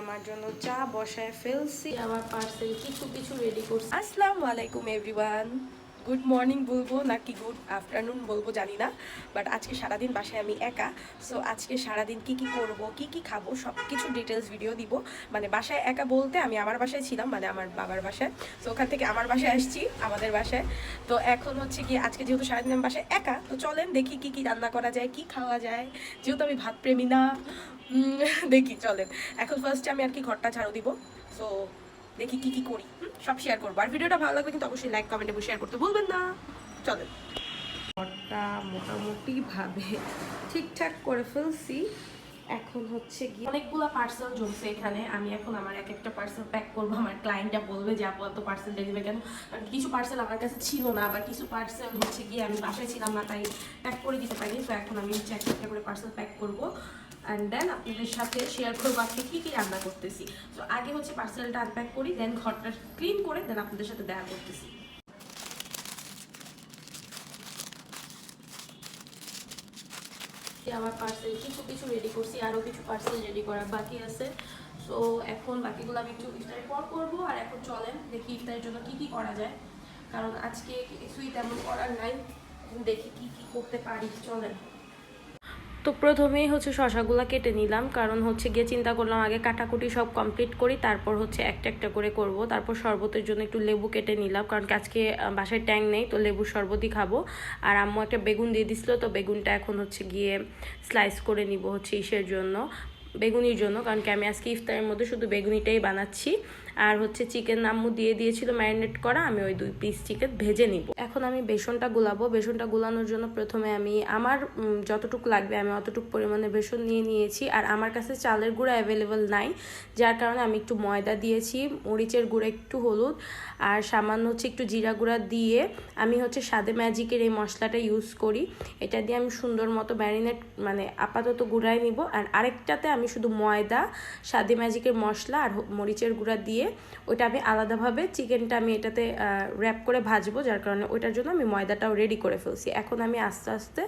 আমার জন্য চা বসায় ফেলছি। আমার পার্সেল কিছু কিছু রেডি করছি। আসসালামু আলাইকুম এভরিওয়ান। গুড মর্নিং বলব নাকি গুড আফটারনুন বলব জানি না বাট আজকে সারাদিন বাসায় আমি একা সো আজকে সারাদিন কি কি করব কি কি খাব সব কিছু ডিটেলস ভিডিও দিব। মানে বাসায় একা বলতে আমি আমার বাসায় ছিলাম মানে আমার বাবার বাসায়। সো ওখান থেকে আমার বাসায় আসছি আমাদের বাসায়। তো এখন হচ্ছে কি আজকে যেহেতু সারাদিন আমি বাসায় একা তো চলেন দেখি কি কি রান্না করা যায় কি খাওয়া যায়। যেহেতু আমি ভাত প্রেমী না দেখি চলেন। এখন ফার্স্টে আমি আর কি ঘরটা ঝাড়ু দিব। সো দেখি কি কি করি। সব শেয়ার করব। আর ভিডিওটা ভালো লাগবে কিন্তু অবশ্যই লাইক কমেন্ট এবং শেয়ার করতে ভুলবেন না। চলেন। ঘরটা মোটামুটি ভাবে ঠিকঠাক করে ফেলছি। এখন হচ্ছে গিয়ে অনেকগুলো পার্সেল জমছে এখানে। আমি এখন আমার এক একটা পার্সেল প্যাক করব। আমার ক্লায়েন্টটা বলবে যে আপু এত পার্সেল ডেলিভারি কেন? কিছু পার্সেল আমার কাছে ছিল না আবার কিছু পার্সেল হচ্ছে গিয়ে আমি বাসায় ছিলাম না তাই প্যাক করে দিতে পারি তো এখন আমি হচ্ছে একটা একটা করে পার্সেল প্যাক করব। অ্যান্ড দেন আপনাদের সাথে শেয়ার করব আজকে কী কী রান্না করতেছি। তো আগে হচ্ছে পার্সেলটা আনপ্যাক করি দেন ঘরটা ক্লিন করে দেন আপনাদের সাথে দেখা করতেছি। আমার পার্সেল কিছু কিছু রেডি করছি আরও কিছু পার্সেল রেডি করা বাকি আছে। সো এখন বাকিগুলো আমি একটু ইফতারের পর করব, আর এখন চলেন দেখি ইফতারের জন্য কি কি করা যায়। কারণ আজকে কিছুই তেমন করার নাই, দেখি কি কি করতে পারি, চলেন। তো প্রথমেই হচ্ছে শশাগুলা কেটে নিলাম, কারণ হচ্ছে গিয়ে চিন্তা করলাম আগে কাটাকুটি সব কমপ্লিট করি, তারপর হচ্ছে একটা একটা করে করব। তারপর শরবতের জন্য একটু লেবু কেটে নিলাম, কারণ আজকে বাসায় ট্যাং নেই, তো লেবুর শরবতই খাব। আর আম্মু একটা বেগুন দিয়ে দিছিলো, তো বেগুনটা এখন হচ্ছে গিয়ে স্লাইস করে নিব হচ্ছে ইসের জন্য, বেগুনির জন্য, কারণ কি আমি আজকে ইফতারের মধ্যে শুধু বেগুনিটাই বানাচ্ছি। আর হচ্ছে চিকেন আম্মু দিয়ে দিয়েছিল ম্যারিনেট করা, আমি ওই দুই পিস চিকেন ভেজে নিব। এখন আমি বেসনটা গুলাবো। বেসনটা গুলানোর জন্য প্রথমে আমি আমার যতটুকু লাগবে আমি অতটুকু পরিমাণে বেসন নিয়ে নিয়েছি। আর আমার কাছে চালের গুঁড়া অ্যাভেলেবেল নাই, যার কারণে আমি একটু ময়দা দিয়েছি, মরিচের গুঁড়ো একটু হলুদ, আর সামান্য হচ্ছে একটু জিরা গুঁড়া দিয়ে আমি হচ্ছে সাদে ম্যাজিকের এই মশলাটা ইউজ করি। এটা দিয়ে আমি সুন্দর মতো ম্যারিনেট মানে আপাতত গুঁড়ায় নিব। আর আরেকটাতে আমি শুধু ময়দা সাদে ম্যাজিকের মশলা আর মরিচের গুঁড়া দিয়ে ওইটা আমি আলাদাভাবে চিকেনটা আমি এটাতে র্যাপ করে ভাজবো, যার কারণে ওইটার জন্য আমি ময়দাটাও রেডি করে ফেলছি। এখন আমি আস্তে আস্তে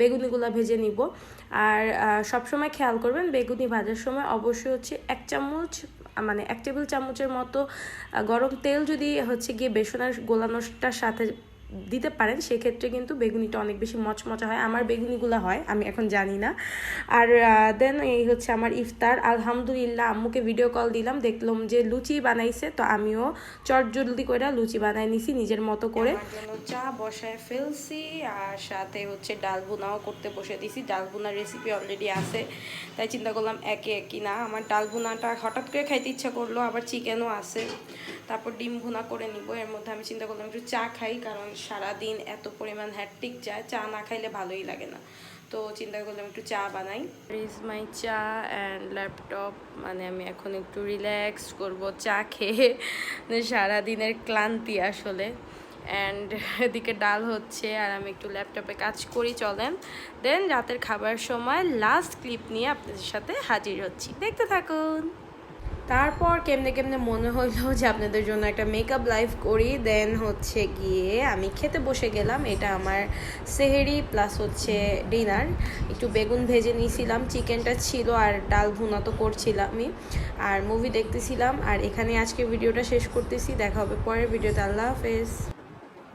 বেগুনিগুলো ভেজে নিব। আর সবসময় খেয়াল করবেন, বেগুনি ভাজার সময় অবশ্যই হচ্ছে এক চামচ মানে এক টেবিল চামচের মতো গরম তেল যদি হচ্ছে গিয়ে বেসনের গোলানোটার সাথে দিতে পারেন, সেক্ষেত্রে কিন্তু বেগুনিটা অনেক বেশি মচমচা হয়। আমার বেগুনিগুলো হয়, আমি এখন জানি না। আর দেন এই হচ্ছে আমার ইফতার। আলহামদুলিল্লাহ, আম্মুকে ভিডিও কল দিলাম, দেখলাম যে লুচি বানাইছে, তো আমিও চট জলদি করে লুচি বানাই নিছি নিজের মতো করে। চা বসায় ফেলছি, আর সাথে হচ্ছে ডাল বুনাও করতে বসে দিছি। ডাল বুনার রেসিপি অলরেডি আছে, তাই চিন্তা করলাম একে একই না। আমার ডাল বুনাটা হঠাৎ করে খাইতে ইচ্ছা করল, আবার চিকেনও আছে। তারপর ডিম ভুনা করে নিব, এর মধ্যে আমি চিন্তা করলাম একটু চা খাই, কারণ সারাদিন এত পরিমাণ হ্যাটটিক যায় চা না খাইলে ভালোই লাগে না। তো চিন্তা করলাম একটু চা বানাই। ইজ মাই চা অ্যান্ড ল্যাপটপ মানে আমি এখন একটু রিল্যাক্স করব চা খেয়ে। সারাদিনের ক্লান্তি আসলে। অ্যান্ড এদিকে ডাল হচ্ছে আর আমি একটু ল্যাপটপে কাজ করি, চলেন। দেন রাতের খাবার সময় লাস্ট ক্লিপ নিয়ে আপনাদের সাথে হাজির হচ্ছি। দেখতে থাকুন। তারপর কেমনে কেমনে মনে হইল যে আপনাদের জন্য একটা মেকআপ লাইভ করি দেন হচ্ছে গিয়ে আমি খেতে বসে গেলাম, এটা আমার সেহেরি প্লাস হচ্ছে ডিনার একটু বেগুন ভেজে নিয়েছিলাম, চিকেনটা ছিল আর ডাল ভুনা তো করছিলাম আমি আর মুভি দেখতেছিলাম, আর এখানে আজকে ভিডিওটা শেষ করতেছি, দেখা হবে পরের ভিডিওতে আল্লাহ হাফেজ।